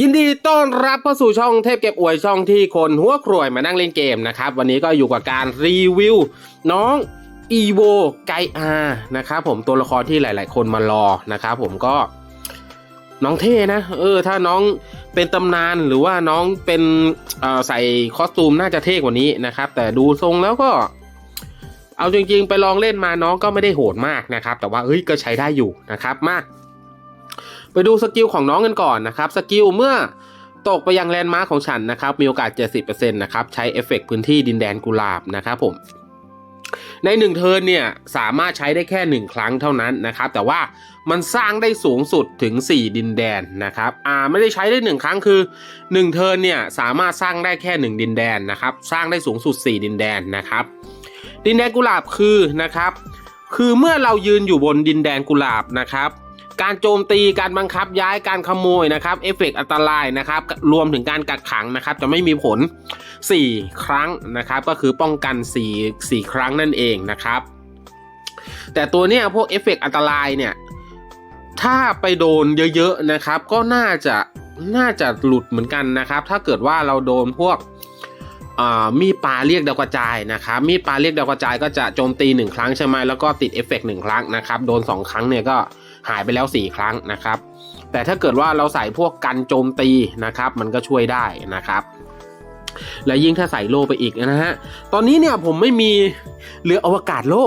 ยินดีต้อนรับเข้าสู่ช่องเทพเก็บอวยช่องที่คนหัวครวยมานั่งเล่นเกมนะครับ วันนี้ก็อยู่กับการรีวิว น้องอีโวไกอานะครับผมตัวละครที่หลาย ๆ คนมารอนะครับผมก็น้องเท่นะ เออ ถ้าน้องเป็นตำนานหรือว่าน้องเป็นใส่คอสตูมน่าจะเท่กว่านี้นะครับ แต่ดูทรงแล้วก็ เอาจริง ๆ ไปลองเล่นมาน้องก็ไม่ได้โหดมากนะครับ แต่ว่าเฮ้ยก็ใช้ได้อยู่นะครับมา ไปดูสกิลของน้องกันก่อนนะครับ สกิลเมื่อตกไปยังแลนด์มาร์คของฉันนะครับ มีโอกาส 70%นะครับ ใช้เอฟเฟกต์พื้นที่ดินแดนกุหลาบนะครับผม ในหนึ่งเทิร์นเนี่ย สามารถใช้ได้แค่หนึ่งครั้งเท่านั้นนะครับ แต่ว่ามันสร้างได้สูงสุดถึง 4 ดินแดนนะครับ อ่า ไม่ได้ใช้ได้หนึ่งครั้งคือ 1 เทิร์นเนี่ย สามารถสร้างได้แค่ 1 ดินแดนนะครับ สร้างได้สูงสุด 4 ดินแดนนะครับ ดินแดนกุหลาบคือนะครับ คือเมื่อเรายืนอยู่บนดินแดนกุหลาบนะครับ การโจมตีการบังคับย้ายการขโมยนะครับเอฟเฟกต์อันตรายนะครับรวมถึงการกักขังนะครับจะไม่มีผล 4 ครั้งนะครับก็คือป้องกัน 4 4 ครั้งนั่นเองนะครับ แต่ตัวเนี้ยพวกเอฟเฟกต์อันตรายเนี่ยถ้าไปโดนเยอะๆนะครับ ก็น่าจะน่าจะหลุดเหมือนกันนะครับ ถ้าเกิดว่าเราโดนพวกมีปลาเรียกดาวกระจายนะครับ มีปลาเรียกดาวกระจายก็จะโจมตีหนึ่งครั้งใช่ไหมแล้วก็ติดเอฟเฟกต์หนึ่งครั้งนะครับ โดนสองครั้งเนี่ยก็ หายไปแล้วสี่ครั้งนะครับ แต่ถ้าเกิดว่าเราใส่พวกกันโจมตีนะครับ มันก็ช่วยได้นะครับ และยิ่งถ้าใส่โล่ไปอีกนะฮะ ตอนนี้เนี่ยผมไม่มีเรืออวกาศโล่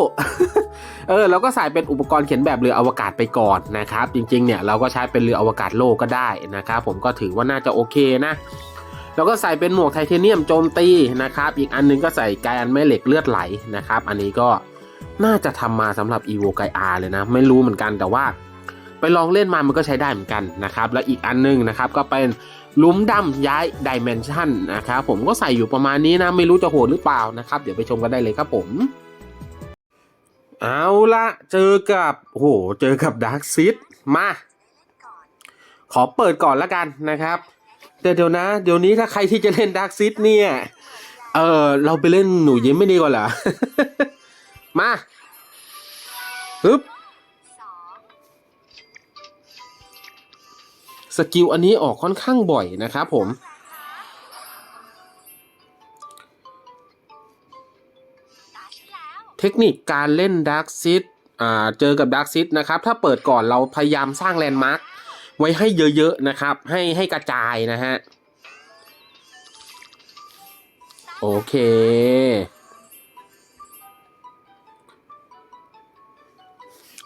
เออเราก็ใส่เป็นอุปกรณ์เขียนแบบเรืออวกาศไปก่อนนะครับ จริงๆเนี่ยเราก็ใช้เป็นเรืออวกาศโล่ก็ได้นะครับ ผมก็ถือว่าน่าจะโอเคนะแล้วก็ใส่เป็นหมวกไทเทเนียมโจมตีนะครับ อีกอันนึงก็ใส่ไกอันแม่เหล็กเลือดไหลนะครับ อันนี้ก็ น่าจะทำมาสำหรับ evo ไกอาเลยนะ ไม่รู้เหมือนกันแต่ว่า ไปลองเล่นมามันก็ใช้ได้เหมือนกันนะครับ แล้วอีกอันนึงนะครับก็เป็นลุมดำย้ายดิเมนชันนะครับผมก็ใส่อยู่ประมาณนี้นะ ไม่รู้จะโหดหรือเปล่านะครับ เดี๋ยวไปชมกันได้เลยครับผมเอาละเจอกับโอ้โหเจอกับดาร์คซิดมา ขอเปิดก่อนละกันนะครับ แต่เดี๋ยวนะ เดี๋ยวนี้ถ้าใครที่จะเล่นดาร์กซิดเนี่ย เออเราไปเล่นหนูยิ้มไม่ดีกว่าเหรอ มาฮึบสกิลอันนี้ออกค่อนข้างบ่อยนะครับผม เทคนิคการเล่นดาร์กซิดอ่าเจอกับดาร์กซิดนะครับ ถ้าเปิดก่อนเราพยายามสร้างแลนด์มาร์คไว้ให้เยอะๆนะครับ ให้ให้กระจายนะฮะ โอเค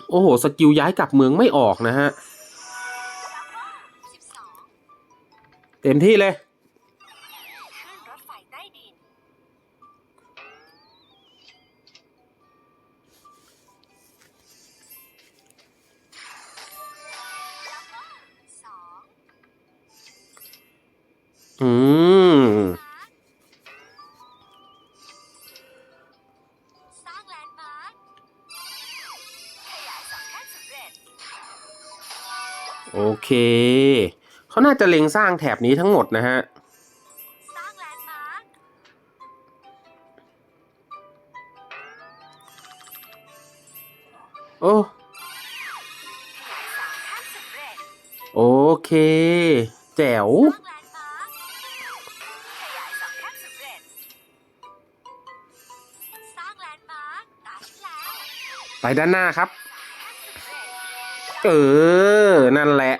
โอ้โห สกิลย้ายกลับเมืองไม่ออกนะฮะ เต็มที่เลย เค เขาน่าจะเล็งสร้างแถบนี้ทั้งหมดนะฮะโอ้โอเค แจ๋วไปด้านหน้าครับ เออ นั่นแหละ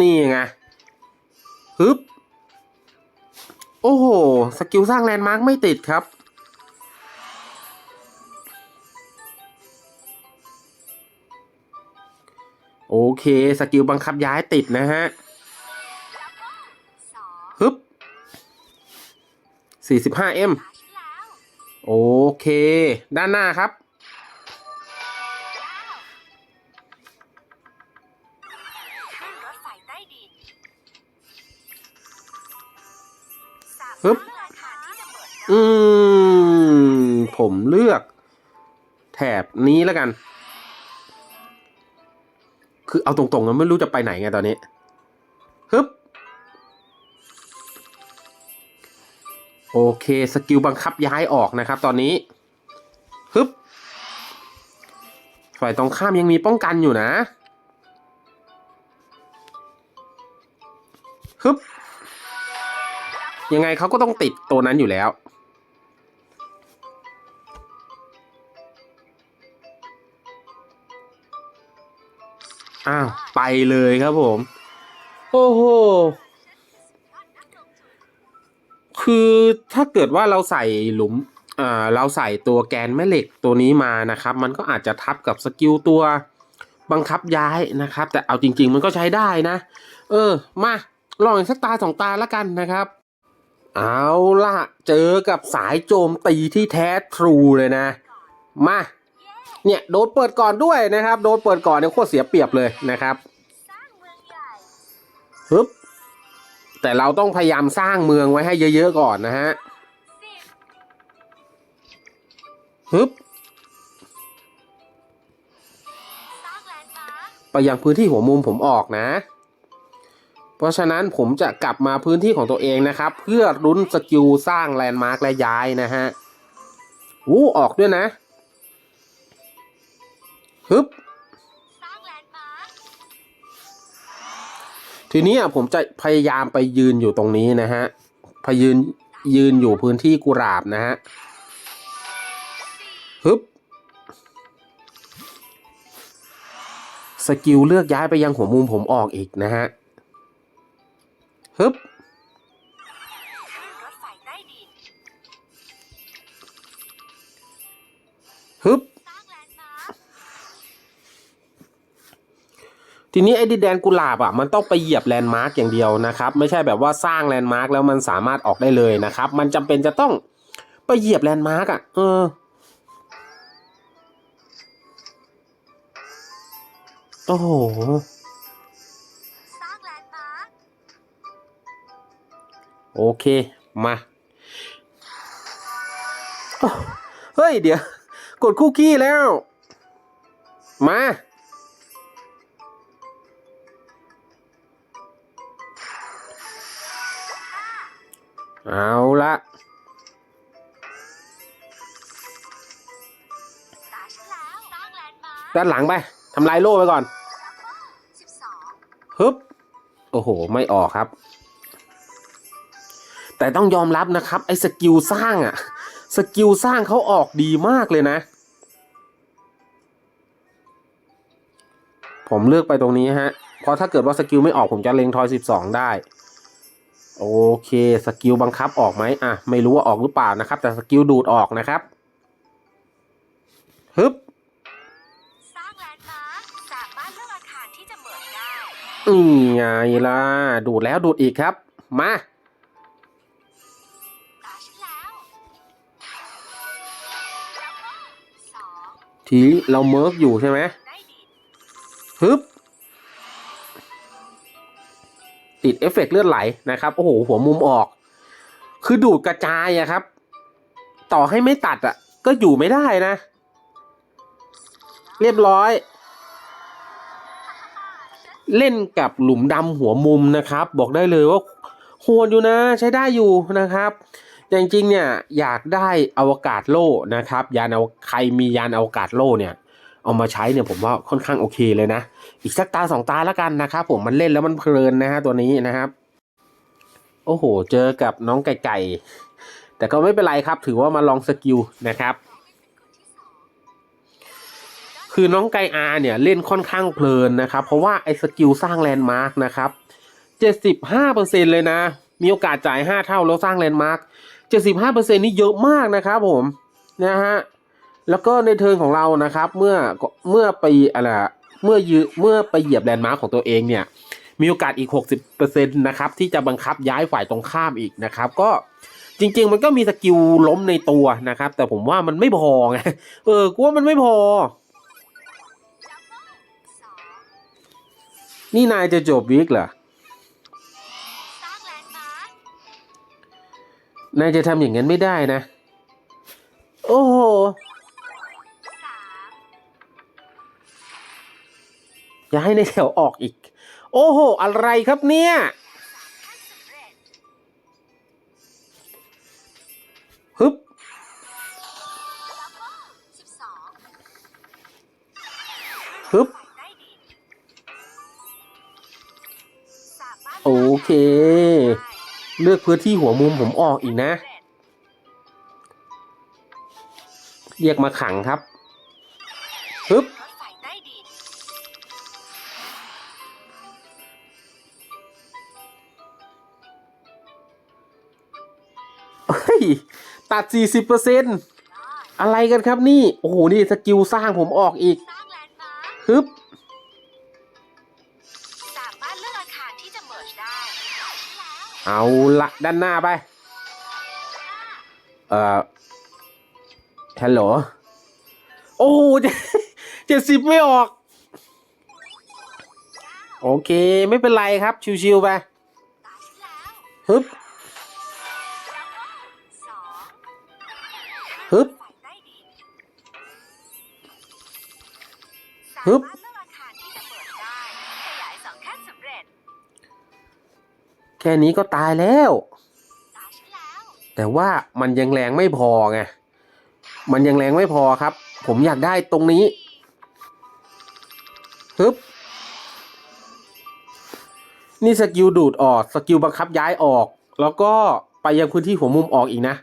นี่ไงฮึบ โอ้โห สกิลสร้างแลนด์มาร์กไม่ติดครับ โอเค สกิลบังคับย้ายติดนะฮะฮึบ 45M โอเค ด้านหน้าครับ อืม ผมเลือก แถบนี้แล้วกัน คือเอาตรงๆนะไม่รู้จะไปไหนไงตอนนี้ฮึบโอเคสกิลบังคับย้ายออกนะครับ ตอนนี้ฮึบฝ่ายตรงข้ามยังมีป้องกันอยู่นะฮึบยังไงเขาก็ต้องติดตัวนั้นอยู่แล้ว เลยครับผม โอ้โห คือถ้าเกิดว่าเราใส่หลุมอ่าเราใส่ตัวแกนแม่เหล็กตัวนี้มานะครับ มันก็อาจจะทับกับสกิลตัวบังคับย้ายนะครับ แต่เอาจริง ๆ มันก็ใช้ได้นะ เออ มาลองอีกสักตาสองตาแล้วกันนะครับ เอาล่ะ เจอกับสายโจมตีที่แท้ทรูเลยนะ มา เนี่ย โดนเปิดก่อนด้วยนะครับ โดนเปิดก่อนเนี่ยโคตรเสียเปรียบเลยนะครับ ฮึบแต่เราต้องพยายามสร้างเมืองไว้ให้เยอะๆก่อนนะฮะฮึบไปยังพื้นที่หัวมุมผมออกนะ เพราะฉะนั้นผมจะกลับมาพื้นที่ของตัวเองนะครับ เพื่อรุ้นสกิลสร้างแลนด์มาร์กและย้ายนะฮะอู้ออกด้วยนะฮึบ ทีนี้ผมจะพยายามไปยืนอยู่ตรงนี้นะฮะพยืนยืนอยู่พื้นที่กุหลาบนะฮะฮึบสกิลเลือกย้ายไปยังหัวมุมผมออกอีกนะฮะฮึบฮึบ สร้างแลนด์มาร์ค ทีนี้ไอ้ดินแดนกุหลาบอะมันต้องไปเหยียบแลนด์มาร์กอย่างเดียวนะครับ ไม่ใช่แบบว่าสร้างแลนด์มาร์กแล้วมันสามารถออกได้เลยนะครับ มันจำเป็นจะต้องไปเหยียบแลนด์มาร์กอะเออโอ้โหโอเค มา เฮ้ย เดี๋ยว กดคุกกี้แล้ว มา เอาละด้านหลังไปทำลายโล่ไปก่อนฮึบโอ้โห ไม่ออกครับ แต่ต้องยอมรับนะครับ ไอ้สกิลสร้างอะสกิลสร้างเขาออกดีมากเลยนะ ผมเลือกไปตรงนี้ฮะ เพราะถ้าเกิดว่าสกิลไม่ออกผมจะเล็งทอย 12 ได้ โอเคสกิลบังคับออกไหมอะไม่รู้ว่าออกหรือเปล่านะครับ แต่สกิลดูดออกนะครับฮึบสร้างแลนด์มาร์คสามารถเลือกอาคารที่จะเหมือนไงล่ะ ดูดแล้วดูดอีกครับ มาทีเราเมิร์กอยู่ใช่ไหมฮึบ ติดเอฟเฟกต์เลือดไหลนะครับโอ้โหหัวมุมออก คือดูดกระจายอะครับ ต่อให้ไม่ตัดอะก็อยู่ไม่ได้นะ เรียบร้อย เล่นกับหลุมดำหัวมุมนะครับ บอกได้เลยว่าโหดอยู่นะใช้ได้อยู่นะครับแต่จริงๆเนี่ยอยากได้อวกาศโล่นะครับ ยานเอาใครมียานอวกาศโล่เนี่ย เอามาใช้เนี่ยผมว่าค่อนข้างโอเคเลยนะ อีกสักตาสองตาแล้วกันนะครับผมมันเล่นแล้วมันเพลินนะฮะตัวนี้นะครับ โอ้โห เจอกับน้องไก่ไก่แต่ก็ไม่เป็นไรครับ ถือว่ามาลองสกิลนะครับ คือน้องไกอาเนี่ยเล่นค่อนข้างเพลินนะครับ เพราะว่าไอ้สกิลสร้างแลนด์มาร์กนะครับเจ็ดสิบห้าเปอร์เซ็นเลยนะ มีโอกาสจ่ายห้าเท่าแล้วสร้างแลนด์มาร์กเจ็ดสิบห้าเปอร์เซ็นนี่เยอะมากนะครับผม นะฮะ แล้วก็ในเทิร์นของเรานะครับ เมื่อเมื่อไปอะไรเมื่อยืเมื่อไปเหยียบแลนด์มาร์กของตัวเองเนี่ย มีโอกาสอีก 60%นะครับที่จะบังคับย้ายฝ่ายตรงข้ามอีกนะครับ ก็จริง ๆ มันก็มีสกิลล้มในตัวนะครับ แต่ผมว่ามันไม่พอไงเออกูว่ามันไม่พอ นี่นายจะจบวิกเหรอนาร์คนายจะทำอย่างนั้นไม่ได้นะ โอ้โห อย่าให้ในแถวออกอีก โอ้โห อะไรครับเนี่ย ฮึบฮึบโอเค เลือกพื้นที่หัวมุมผมออกอีกนะ เรียกมาขังครับฮึบ ตัด 40%อะไรกันครับนี่ โอ้โห นี่สกิลสร้างผมออกอีกสร้างแลนด์มาร์คฮึบสามารถเลือกอาคารที่จะเมิร์จได้เอาละด้านหน้าไป เอ่อฮัลโหลโอ้โหเจ็ดสิบไม่ออก โอเค ไม่เป็นไรครับ ชิวๆไปตาฉันแล้วฮึบ ฮึบฮึบราคาที่จะเมิร์จได้ขยายสองขั้นสำเร็จแค่นี้ก็ตายแล้ว แต่ว่ามันยังแรงไม่พอไง มันยังแรงไม่พอครับ ผมอยากได้ตรงนี้ฮึบนี่สกิลดูดออก สกิลบังคับย้ายออก แล้วก็ไปยังพื้นที่หัวมุมออกอีกนะ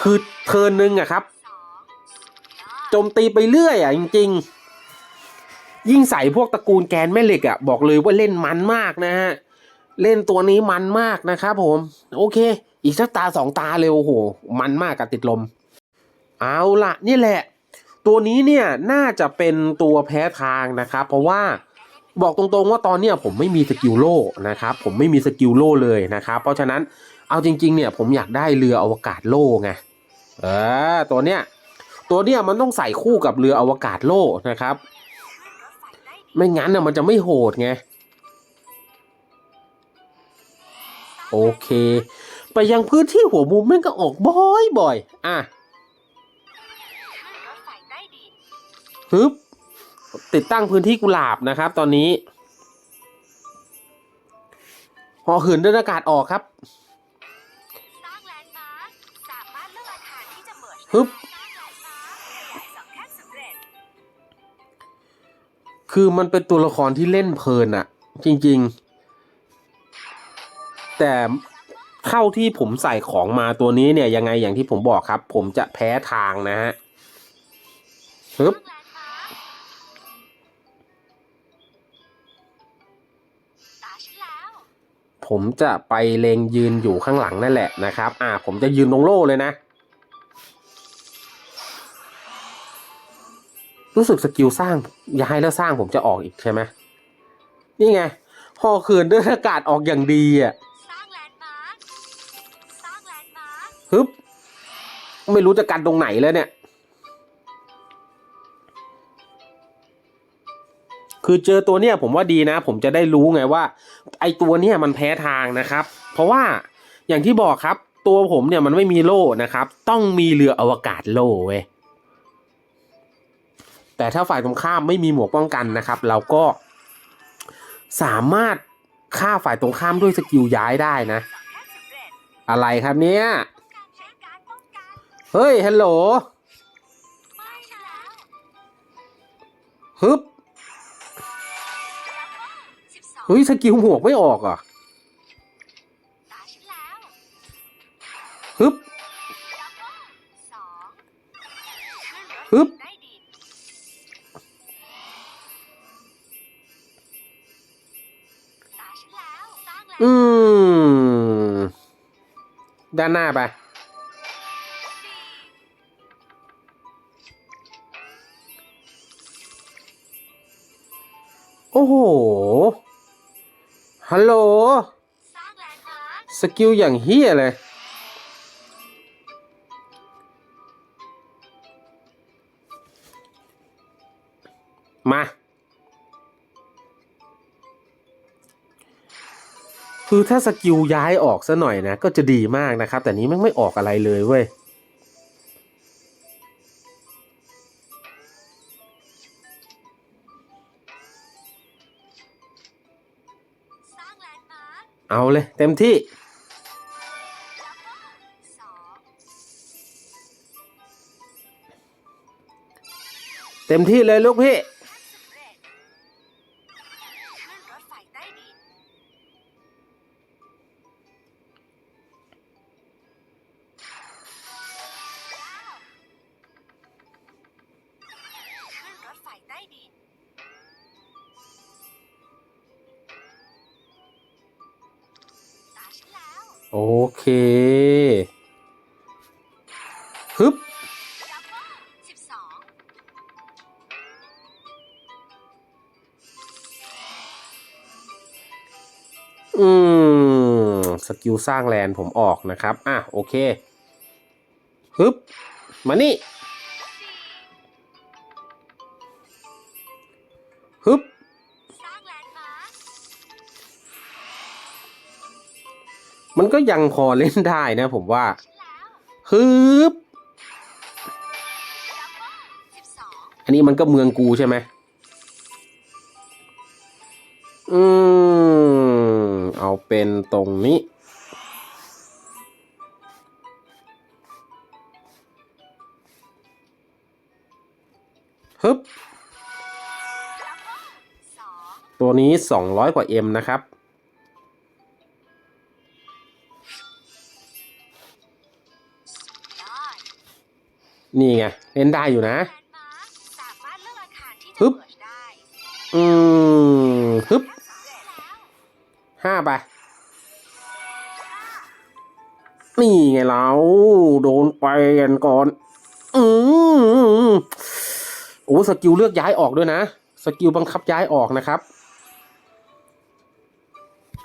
คือเทินหนึ่งอะครับโจมตีไปเรื่อยอะจริง ๆ ยิ่งใส่พวกตระกูลแกนแม่เหล็กอะบอกเลยว่าเล่นมันมากนะฮะ เล่นตัวนี้มันมากนะครับผม โอเค อีกสักตาสองตาเลยโอ้โห มันมากกับติดลม เอาละนี่แหละ ตัวนี้เนี่ยน่าจะเป็นตัวแพ้ทางนะครับ เพราะว่าบอกตรงๆว่าตอนเนี้ยผมไม่มีสกิลโล่นะครับ ผมไม่มีสกิลโล่เลยนะครับ เพราะฉะนั้นเอาจริงๆเนี่ยผมอยากได้เรืออวกาศโล่ไง เออตัวเนี้ยตัวเนี้ยมันต้องใส่คู่กับเรืออวกาศโล่นะครับ ไม่งั้นน่ะมันจะไม่โหดไงโอเค ไปยังพื้นที่หัวมุมแม่งก็ออกบ่อยบ่อยอะฮึบติดตั้งพื้นที่กุหลาบนะครับ ตอนนี้หอหืนเดินอากาศออกครับ ฮึบคือมันเป็นตัวละครที่เล่นเพลินอะจริง ๆ แต่เข้าที่ผมใส่ของมาตัวนี้เนี่ยยังไงอย่างที่ผมบอกครับ ผมจะแพ้ทางนะฮะฮึบผมจะไปเลงยืนอยู่ข้างหลังนั่นแหละนะครับ อ่า ผมจะยืนตรงโล่เลยนะ รู้สึกสกิลสร้างย้ายแล้วสร้างผมจะออกอีกใช่ไหมนี่ไงพอคืนด้วยอากาศออกอย่างดีอะสร้างแลนด์มาร์คสร้างแลนด์มาร์คฮึบไม่รู้จะกันตรงไหนแล้วเนี่ย คือเจอตัวเนี้ยผมว่าดีนะ ผมจะได้รู้ไงว่า ไอตัวเนี้ยมันแพ้ทางนะครับ เพราะว่าอย่างที่บอกครับ ตัวผมเนี่ยมันไม่มีโล่นะครับ ต้องมีเรืออวกาศโล่เว้ย แต่ถ้าฝ่ายตรงข้ามไม่มีหมวกป้องกันนะครับ เราก็สามารถฆ่าฝ่ายตรงข้ามด้วยสกิลย้ายได้นะ อะไรครับเนี่ยเฮ้ยฮัลโหลฮึบเฮ้ยสกิลหมวกไม่ออกอะฮึบฮึบ อืม ด้านหน้าไป โอ้โห ฮัลโหลสร้างแลนด์มาร์คสกิลอย่างเฮี้ยเลย มา คือถ้าสกิลย้ายออกซะหน่อยนะ ก็จะดีมากนะครับ แต่นี้แม่ไม่ออกอะไรเลยเว้ยเอาเลย เต็มที่ เต็มที่เลยลูกพี่ โอเคฮึบดับอืม สกิลสร้างแลนผมออกนะครับ อะ โอเคฮึบมานี่ มันก็ยังพอเล่นได้นะผมว่าฮึบอันนี้มันก็เมืองกูใช่ไหมอืม เอาเป็นตรงนี้ ฮึบดับเบิลสองตัวนี้ 200 กว่า M นะครับ นี่ไงเล่นได้อยู่นะฮึบอืมฮึบห้าไป นี่ไงเราโดนไปกันก่อน อืมโอ้สกิลเลือกย้ายออกด้วยนะ สกิลบังคับย้ายออกนะครับ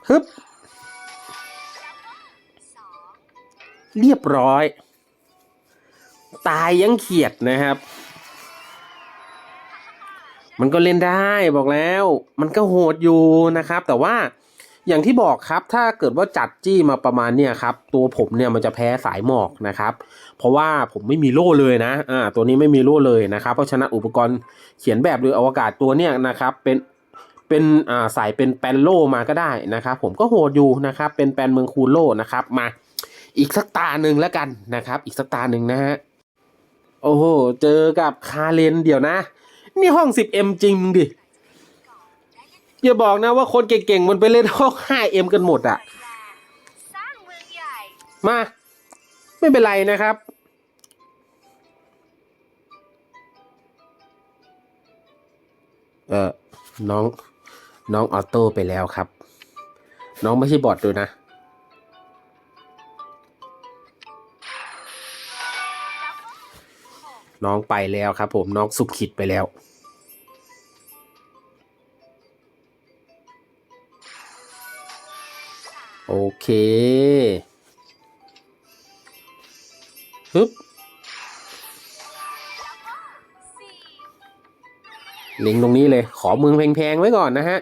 ฮึบ เรียบร้อย ตายยังเขียดนะครับ มันก็เล่นได้บอกแล้ว มันก็โหดอยู่นะครับ แต่ว่าอย่างที่บอกครับถ้าเกิดว่าจัดจี้มาประมาณเนี่ยครับ ตัวผมเนี่ยมันจะแพ้สายหมอกนะครับ เพราะว่าผมไม่มีโล่เลยนะอ่าตัวนี้ไม่มีโล่เลยนะครับ เพราะฉะนั้นอุปกรณ์เขียนแบบเรืออวกาศตัวเนี่ยนะครับ เป็นเป็นอ่าใส่เป็นแปนโล่มาก็ได้นะครับ ผมก็โหดอยู่นะครับ เป็นแปนเมืองคูโล่นะครับมาอีกสักตาหนึ่งแล้วกันนะครับ อีกสักตาหนึ่งนะฮะ โอ้โห เจอกับคาเลนเดี๋ยวนะ นี่ห้อง 10M จริงดิ อย่าบอกนะว่าคนเก่งๆ มันไปเล่นห้อง 5M กันหมดอะเปิดแลนด์สร้างเมืองใหญ่มา ไม่เป็นไรนะครับ เออน้อง น้องออโต้ไปแล้วครับ น้องไม่ใช่บอทด้วยนะ น้องไปแล้วครับ ผมน้องสุขขิดไปแล้ว โอเคฮึบลิงตรงนี้เลย ขอเมืองแพงๆไว้ก่อนนะฮะ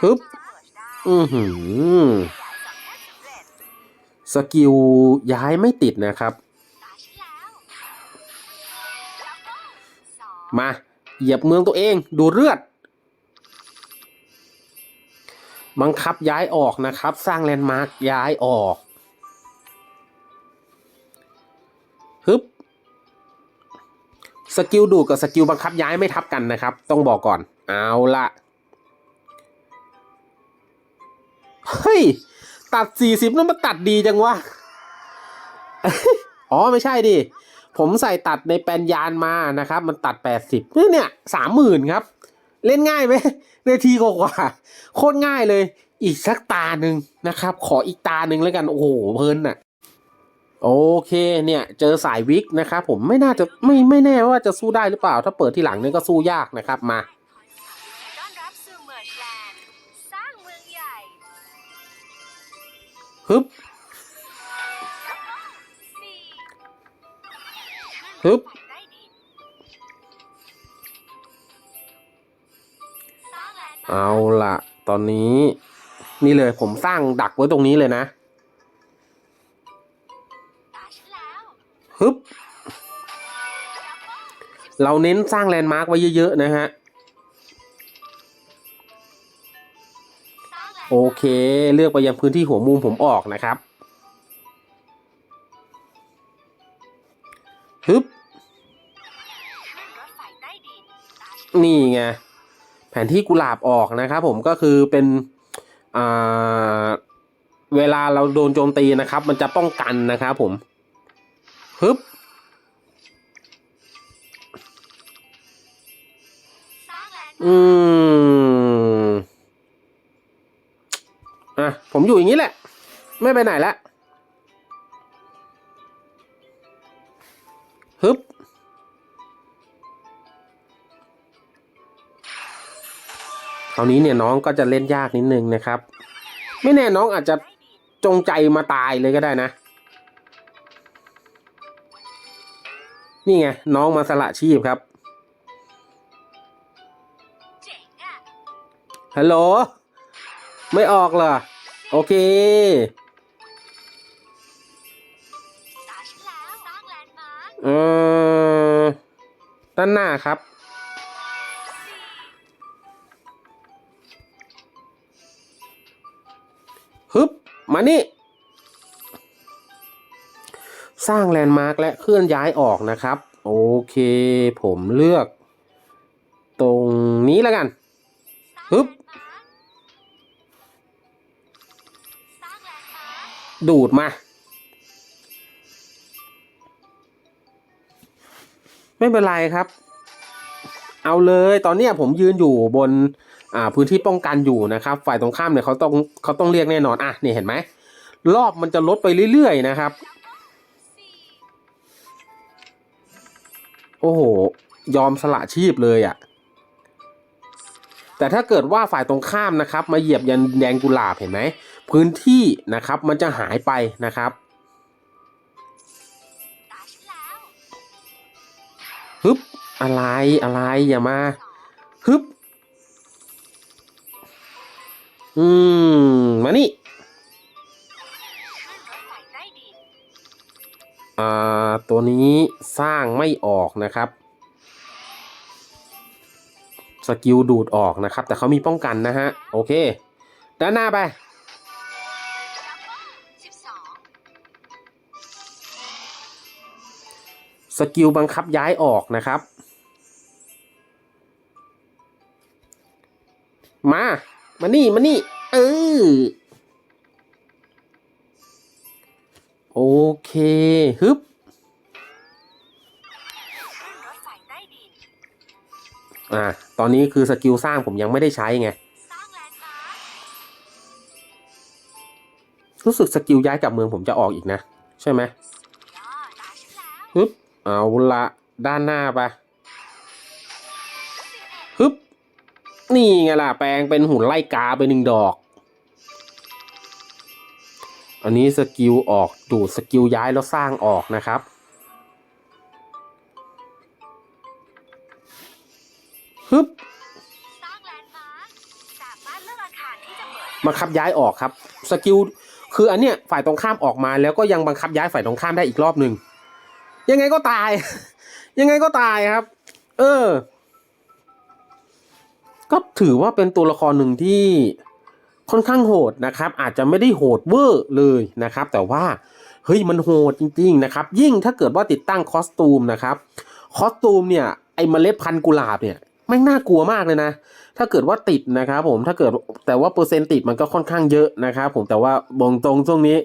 ฮึบที่จะเปิดได้อือหือ สกิลย้ายไม่ติดนะครับ มา เหยียบเมืองตัวเอง ดูเลือด บังคับย้ายออกนะครับ สร้างแลนด์มาร์กย้ายออก ฮึบ สกิลดูกับสกิลบังคับย้ายไม่ทับกันนะครับ ต้องบอกก่อน เอาละเฮ้ย ตัดสี่สิบนั่นมาตัดดีจังวะ อ๋อไม่ใช่ดิ ผมใส่ตัดในแปลนยานมานะครับ มันตัดแปดสิบเนี่ยสามหมื่นครับ เล่นง่ายไหมนาทีกว่าโคตรง่ายเลย อีกสักตาหนึ่งนะครับ ขออีกตาหนึ่งแล้วกัน โอ้โหเพลินอะโอเคเนี่ยเจอสายวิกนะครับผมไม่น่าจะไม่ไม่แน่ว่าจะสู้ได้หรือเปล่า ถ้าเปิดที่หลังเนี่ยก็สู้ยากนะครับมา ฮึบฮึบเอาละตอนนี้ นี่เลยผมสร้างดักไว้ตรงนี้เลยนะฮึบเราเน้นสร้างแลนด์มาร์กไว้เยอะ ๆ นะฮะ โอเค เลือกไปยังพื้นที่หัวมุมผมออกนะครับฮึบนี่ไงแผนที่กุหลาบออกนะครับ ผมก็คือเป็นเวลาเราโดนโจมตีนะครับ มันจะป้องกันนะครับผมฮึบอืม ผมอยู่อย่างนี้แหละ ไม่ไปไหนละฮึบคราวนี้เนี่ยน้องก็จะเล่นยากนิดนึงนะครับ ไม่แน่น้องอาจจะใต้ดินจงใจมาตายเลยก็ได้นะ นี่ไง น้องมาสละชีพครับเจ๋งอะฮัลโหล ไม่ออกเหรอ โอเคตาฉันแล้วสร้างแลนด์มาร์คเออด้านหน้าครับสี่ฮึบ มานี่ สร้างแลนด์มาร์กและเคลื่อนย้ายออกนะครับ โอเค ผมเลือก ตรงนี้แล้วกัน ดูดมา ไม่เป็นไรครับ เอาเลยตอนนี้ผมยืนอยู่บนอ่าพื้นที่ป้องกันอยู่นะครับ ฝ่ายตรงข้ามเนี่ยเขาต้องเขาต้องเรียกแน่นอนอะนี่เห็นไหมรอบมันจะลดไปเรื่อยๆนะครับ โอ้โห ยอมสละชีพเลยอะ่ะ แต่ถ้าเกิดว่าฝ่ายตรงข้ามนะครับ มาเหยียบยันแดงกุหลาบเห็นไหม พื้นที่นะครับมันจะหายไปนะครับฮึบอะไรอะไรอย่ามาฮึบอืมมานี่ขึ้นรถไฟใต้ดินอ่าตัวนี้สร้างไม่ออกนะครับสกิลดูดออกนะครับ แต่เขามีป้องกันนะฮะ โอเค ด้านหน้าไป กิลบังคับย้ายออกนะครับ มา มานี่ มานี่ เออ โอเค ฮึบอ่า ตอนนี้คือสกิลสร้างผมยังไม่ได้ใช้ไง รู้สึกสกิลย้ายกลับเมืองผมจะออกอีกนะ ใช่ไหมฮึบ เอาละด้านหน้าไปฮึบนี่ไงล่ะ แปลงเป็นหุ่นไล่กาไปหนึ่งดอก อันนี้สกิลออกดูดสกิลย้ายแล้วสร้างออกนะครับ ฮึบบังคับย้ายออกครับ สกิลคืออันเนี้ยฝ่ายตรงข้ามออกมาแล้วก็ยังบังคับย้ายฝ่ายตรงข้ามได้อีกรอบหนึ่ง ยังไงก็ตาย ยังไงก็ตายครับ เออ ก็ถือว่าเป็นตัวละครหนึ่งที่ค่อนข้างโหดนะครับ อาจจะไม่ได้โหดเวอร์เลยนะครับ แต่ว่าเฮ้ยมันโหดจริง ๆ นะครับ ยิ่งถ้าเกิดว่าติดตั้งคอสตูมนะครับ คอสตูมเนี่ยไอเมล็ดพันธุ์กุหลาบเนี่ย ม่งน่ากลัวมากเลยนะ ถ้าเกิดว่าติดนะครับผมถ้าเกิดแต่ว่าเปอร์เซ็นต์ติดมันก็ค่อนข้างเยอะนะครับผมแต่ว่าบงตรงช่วงนี้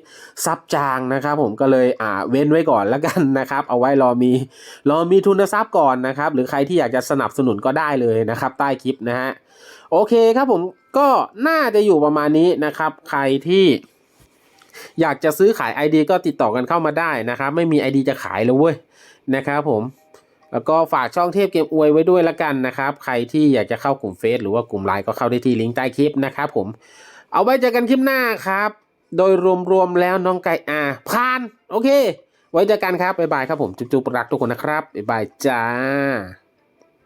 ซับจางนะครับผมก็เลยอ่าเว้นไว้ก่อนแล้วกันนะครับ เอาไว้รอมีรอมีทุนทรัพย์ก่อนนะครับ หรือใครที่อยากจะสนับสนุนก็ได้เลยนะครับ ใต้คลิปนะฮะโอเคครับผมก็น่าจะอยู่ประมาณนี้นะครับ ใครที่อยากจะซื้อขาย ID ก็ติดต่อกันเข้ามาได้นะครับ ไม่มี ID จะขายเลยเว้ยนะครับผม แล้วก็ฝากช่องเทพเกมอวยไว้ด้วยละกันนะครับ ใครที่อยากจะเข้ากลุ่มเฟซหรือว่ากลุ่มไลน์ก็เข้าได้ที่ลิงก์ใต้คลิปนะครับผม เอาไว้เจอกันคลิปหน้าครับ โดยรวมๆแล้วน้องไก่อาผ่าน โอเค ไว้เจอกันครับบ๊ายบายครับผม จุ๊บๆรักทุกคนนะครับบ๊ายบายจ้า